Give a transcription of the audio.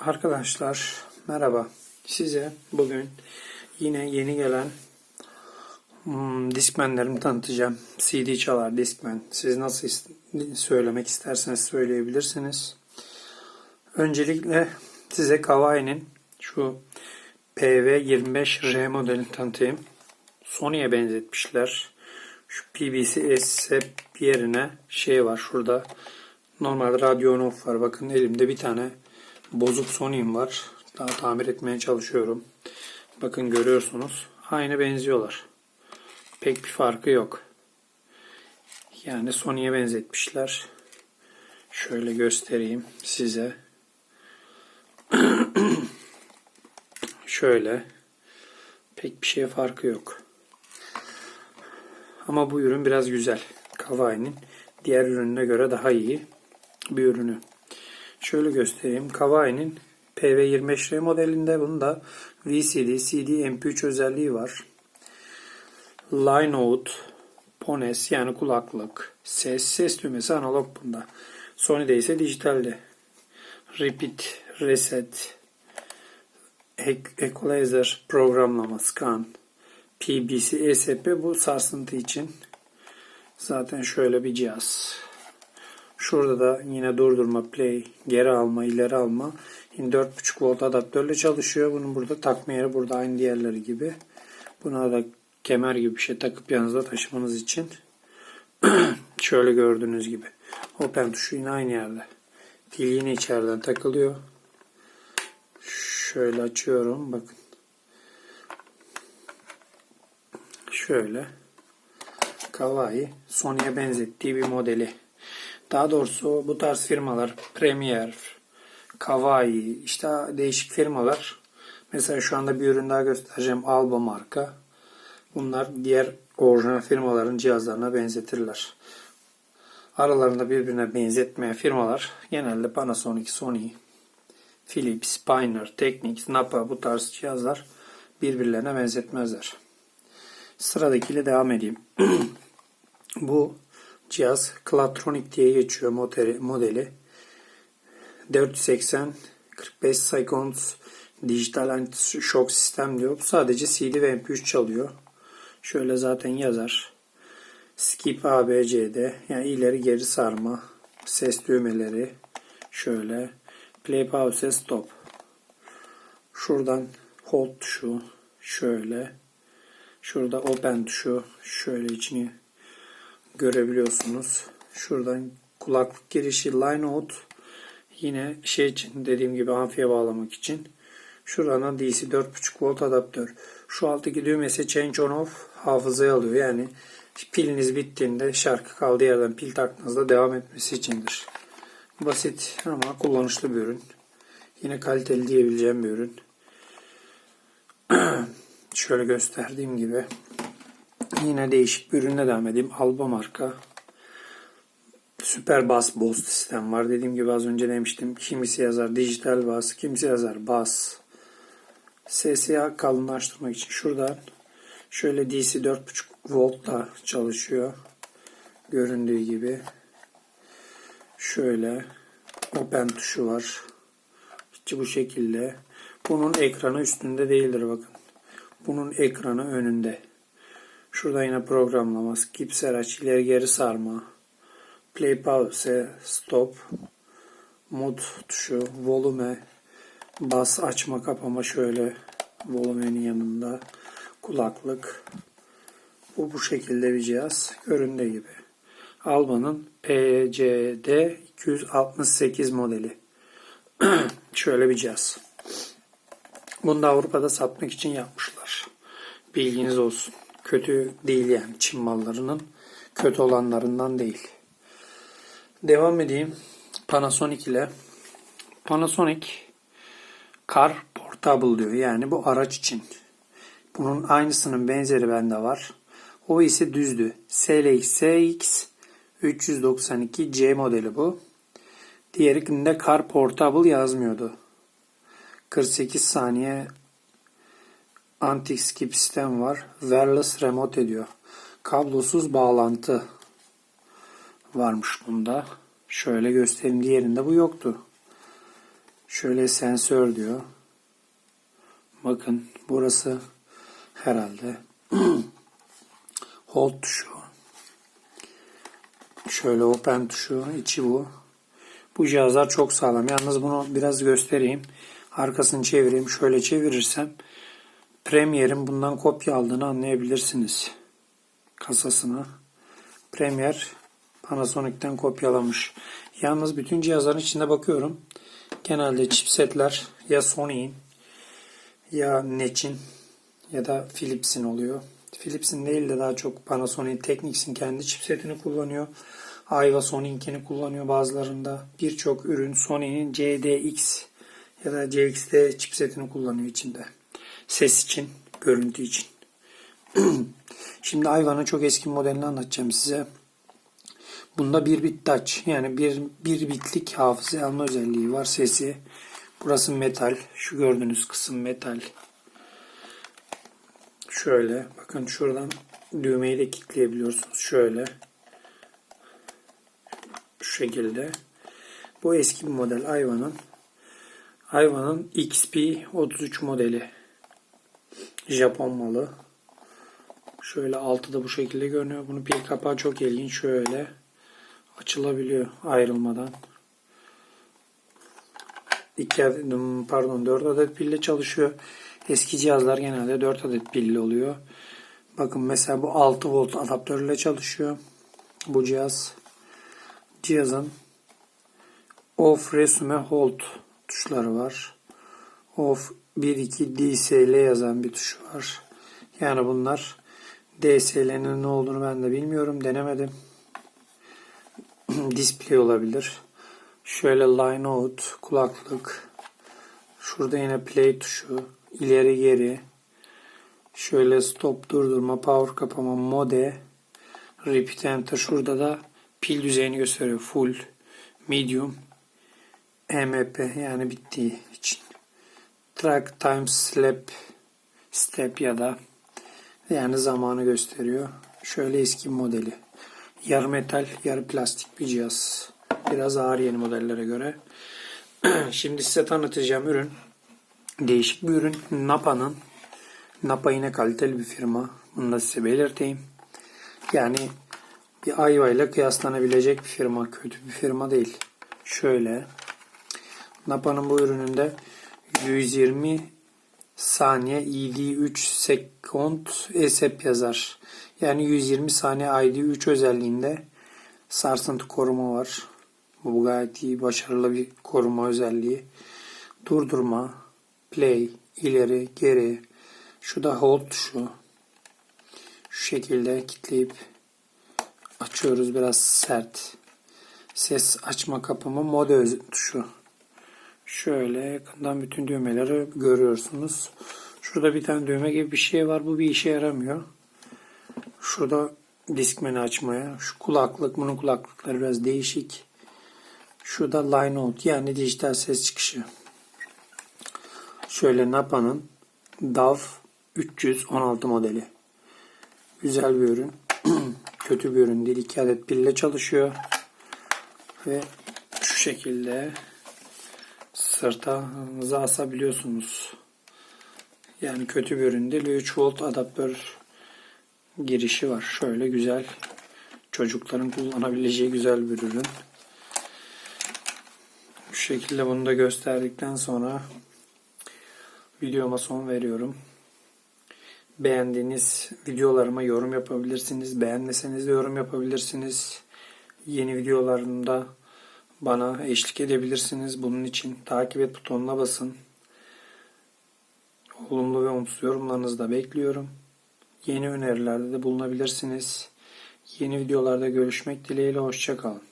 Arkadaşlar merhaba. Size bugün yine yeni gelen hmm, Discman'lerimi tanıtacağım. CD çalar Discman. Siz nasıl is- söylemek isterseniz söyleyebilirsiniz. Öncelikle size Kawaii'nin şu PV25R modelini tanıtayım. Sony'ye benzetmişler. Şu PBC S yerine şey var şurada. Normal radyo var. Bakın elimde bir tane bozuk Sony'm var. Daha tamir etmeye çalışıyorum. Bakın görüyorsunuz. Aynı benziyorlar. Pek bir farkı yok. Yani Sony'ye benzetmişler. Şöyle göstereyim size. Şöyle. Pek bir şeye farkı yok. Ama bu ürün biraz güzel. Kawaii'nin diğer ürününe göre daha iyi bir ürünü. Şöyle göstereyim. Kawaii'nin PV25R modelinde bunda VCD, CD, MP3 özelliği var. Line out, Pones yani kulaklık, ses, ses düğmesi analog bunda. Sony'de ise dijitalde. Repeat, reset, equalizer, programlama, scan, PBC, ESP bu sarsıntı için. Zaten şöyle bir cihaz. Şurada da yine durdurma, play, geri alma, ileri alma. Yine 4.5 volt adaptörle çalışıyor. Bunun burada takma yeri burada aynı diğerleri gibi. Buna da kemer gibi bir şey takıp yanınızda taşımanız için. Şöyle gördüğünüz gibi. Open tuşu yine aynı yerde. Pil yine içeriden takılıyor. Şöyle açıyorum. Bakın. Şöyle. Kawaii Sony'ye benzettiği bir modeli. Daha doğrusu bu tarz firmalar Premier, Kawaii işte değişik firmalar. Mesela şu anda bir ürün daha göstereceğim. Alba marka. Bunlar diğer orijinal firmaların cihazlarına benzetirler. Aralarında birbirine benzetmeyen firmalar genelde Panasonic, Sony, Philips, Pioneer, Technics, Napa bu tarz cihazlar birbirlerine benzetmezler. Sıradakiyle devam edeyim. Bu cihaz Clatronic diye geçiyor modeli. modeli. 480 45 seconds dijital anti şok sistem diyor. Bu sadece CD ve MP3 çalıyor. Şöyle zaten yazar. Skip ABCD yani ileri geri sarma ses düğmeleri şöyle play pause stop. Şuradan hold tuşu şöyle Şurada open tuşu şöyle içini görebiliyorsunuz. Şuradan kulaklık girişi line out yine şey için dediğim gibi amfiye bağlamak için. Şuradan DC 4.5 volt adaptör. Şu alttaki düğmesi change on off hafızaya alıyor. Yani piliniz bittiğinde şarkı kaldığı yerden pil taktığınızda devam etmesi içindir. Basit ama kullanışlı bir ürün. Yine kaliteli diyebileceğim bir ürün. Şöyle gösterdiğim gibi yine değişik bir ürünle devam edeyim. Alba marka Süper Bass Boost sistem var. Dediğim gibi az önce demiştim. Kimisi yazar dijital bas, kimisi yazar bas. SSA kalınlaştırmak için şuradan şöyle DC 4.5 voltla çalışıyor. Göründüğü gibi. Şöyle open tuşu var. İşte bu şekilde. Bunun ekranı üstünde değildir bakın. Bunun ekranı önünde. Şurada yine programlama, skip seraç, ileri geri sarma, play pause, stop, mod tuşu, volume, bas açma kapama şöyle volumenin yanında, kulaklık. Bu bu şekilde bir cihaz. Göründüğü gibi. Alba'nın PCD 268 modeli. şöyle bir cihaz. Bunu da Avrupa'da satmak için yapmışlar. Bilginiz olsun. Kötü değil yani Çin mallarının kötü olanlarından değil. Devam edeyim Panasonic ile. Panasonic Car Portable diyor. Yani bu araç için. Bunun aynısının benzeri bende var. O ise düzdü. SLX 392C modeli bu. Diğerinde Car Portable yazmıyordu. 48 saniye anti skip sistem var. Wireless remote ediyor. Kablosuz bağlantı varmış bunda. Şöyle göstereyim. Diğerinde bu yoktu. Şöyle sensör diyor. Bakın burası herhalde hold tuşu. Şöyle open tuşu, içi bu. Bu cihazlar çok sağlam. Yalnız bunu biraz göstereyim. Arkasını çevireyim. Şöyle çevirirsem Premiere'in bundan kopya aldığını anlayabilirsiniz. Kasasını. Premier Panasonic'ten kopyalamış. Yalnız bütün cihazların içinde bakıyorum. Genelde chipsetler ya Sony'in ya Neç'in ya da Philips'in oluyor. Philips'in değil de daha çok Panasonic Technics'in kendi chipsetini kullanıyor. Ayva Sony'inkini kullanıyor bazılarında. Birçok ürün Sony'nin CDX ya da CXT chipsetini kullanıyor içinde. Ses için, görüntü için. Şimdi Ayva'nın çok eski modelini anlatacağım size. Bunda bir bit touch yani bir, bir bitlik hafıza alma özelliği var sesi. Burası metal. Şu gördüğünüz kısım metal. Şöyle bakın şuradan düğmeyi de kilitleyebiliyorsunuz. Şöyle. Şu şekilde. Bu eski bir model Ayva'nın. Ayva'nın XP33 modeli. Japon malı. Şöyle altı da bu şekilde görünüyor. Bunun pil kapağı çok ilginç. Şöyle açılabiliyor ayrılmadan. İki adet, pardon 4 adet pille çalışıyor. Eski cihazlar genelde 4 adet pilli oluyor. Bakın mesela bu 6 volt adaptörle çalışıyor. Bu cihaz cihazın off resume hold tuşları var. Off 1 2 DSL yazan bir tuş var. Yani bunlar DSL'nin ne olduğunu ben de bilmiyorum. Denemedim. Display olabilir. Şöyle line out, kulaklık. Şurada yine play tuşu. ileri geri. Şöyle stop durdurma, power kapama, mode. Repeat enter. Şurada da pil düzeyini gösteriyor. Full, medium, MP yani bittiği. Track time slap step ya da yani zamanı gösteriyor. Şöyle eski modeli. Yarı metal, yarı plastik bir cihaz. Biraz ağır yeni modellere göre. Şimdi size tanıtacağım ürün. Değişik bir ürün. Napa'nın. Napa yine kaliteli bir firma. Bunu da size belirteyim. Yani bir Ayva ile kıyaslanabilecek bir firma. Kötü bir firma değil. Şöyle. Napa'nın bu ürününde 120 saniye ID3 second ESEP yazar. Yani 120 saniye ID3 özelliğinde sarsıntı koruma var. Bu gayet iyi, başarılı bir koruma özelliği. Durdurma, play, ileri, geri. Şu da hold tuşu. Şu şekilde kitleyip açıyoruz biraz sert. Ses açma kapama mode tuşu. Şöyle yakından bütün düğmeleri görüyorsunuz. Şurada bir tane düğme gibi bir şey var. Bu bir işe yaramıyor. Şurada diskmeni açmaya. Şu kulaklık, bunun kulaklıkları biraz değişik. Şurada line out yani dijital ses çıkışı. Şöyle Napa'nın DAV 316 modeli. Güzel bir ürün. Kötü bir ürün değil. 2 adet pille çalışıyor. Ve şu şekilde sırtınıza asabiliyorsunuz. Yani kötü bir ürün değil. 3 volt adaptör girişi var. Şöyle güzel. Çocukların kullanabileceği güzel bir ürün. Bu şekilde bunu da gösterdikten sonra videoma son veriyorum. Beğendiğiniz videolarıma yorum yapabilirsiniz. Beğenmeseniz de yorum yapabilirsiniz. Yeni videolarımda bana eşlik edebilirsiniz. Bunun için takip et butonuna basın. Olumlu ve olumsuz yorumlarınızı da bekliyorum. Yeni önerilerde de bulunabilirsiniz. Yeni videolarda görüşmek dileğiyle hoşçakalın.